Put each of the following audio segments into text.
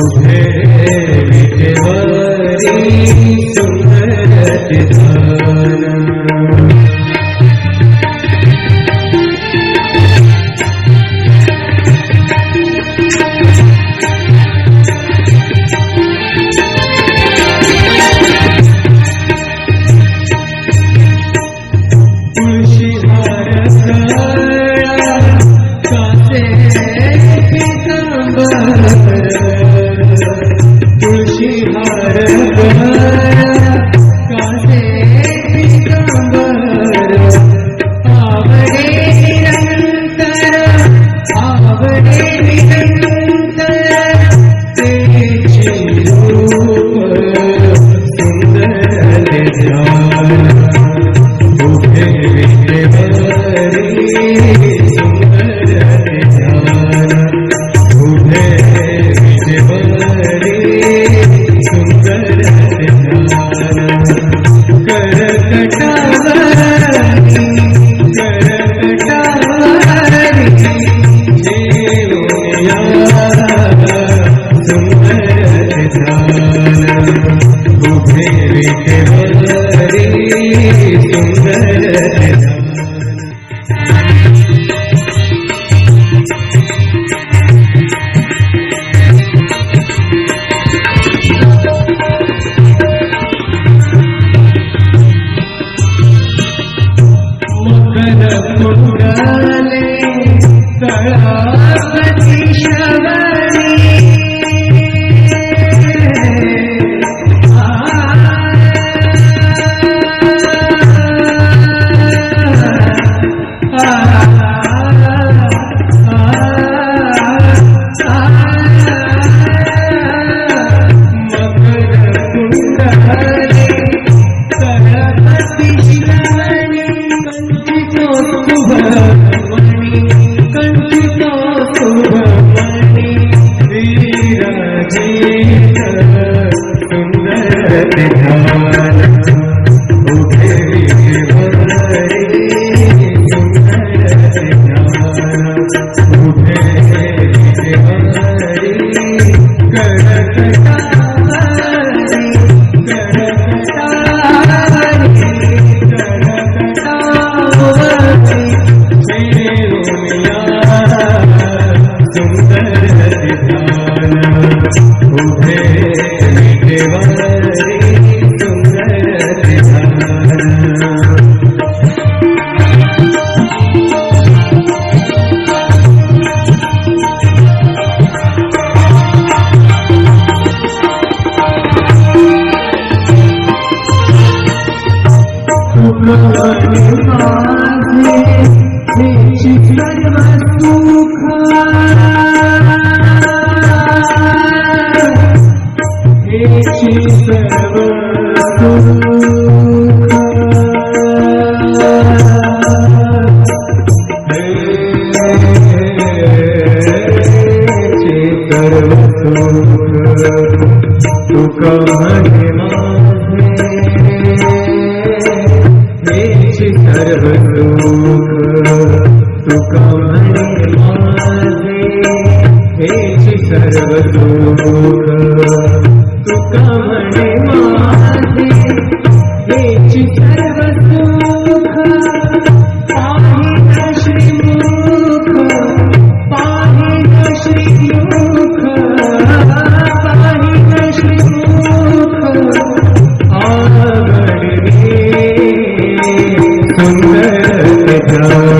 सुभे विठवरी सुभरति Thank. दुःख तुका म्हणे माझे हेची सर्व सुख पाहिला श्रीमुख पाहिला श्रीमुख पाहिला श्रीमुख आवडले सुंदर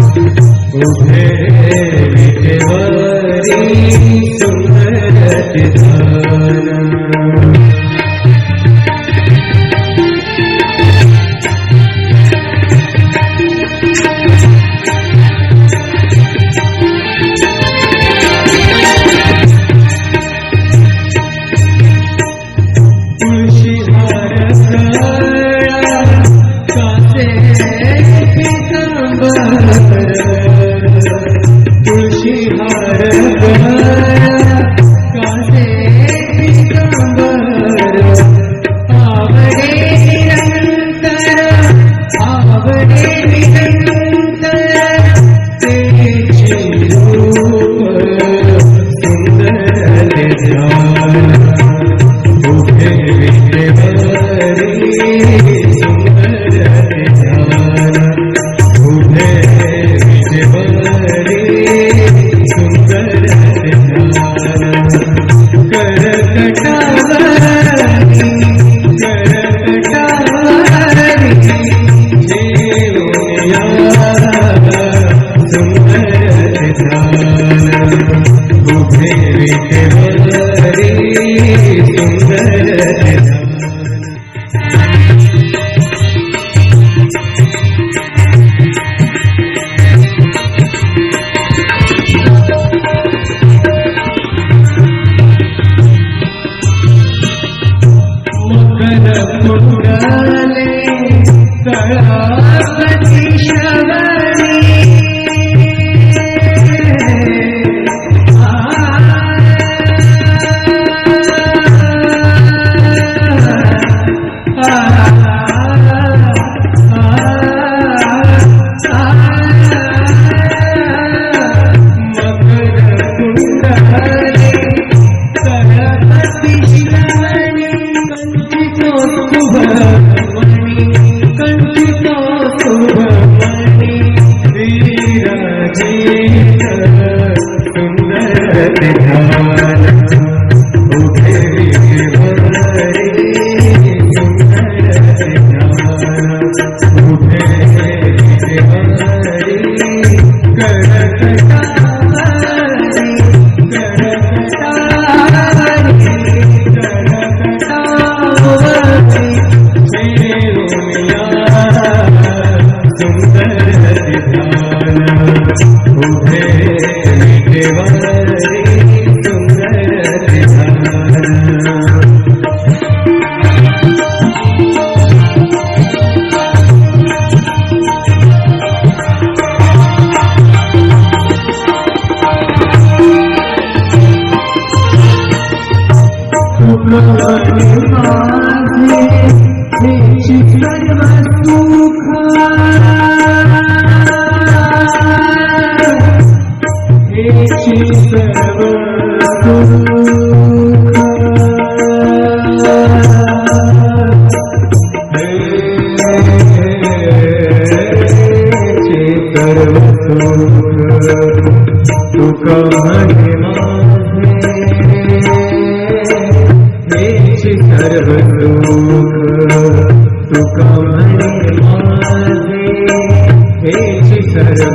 उभे वारी सुमरचिता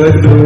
Jesús.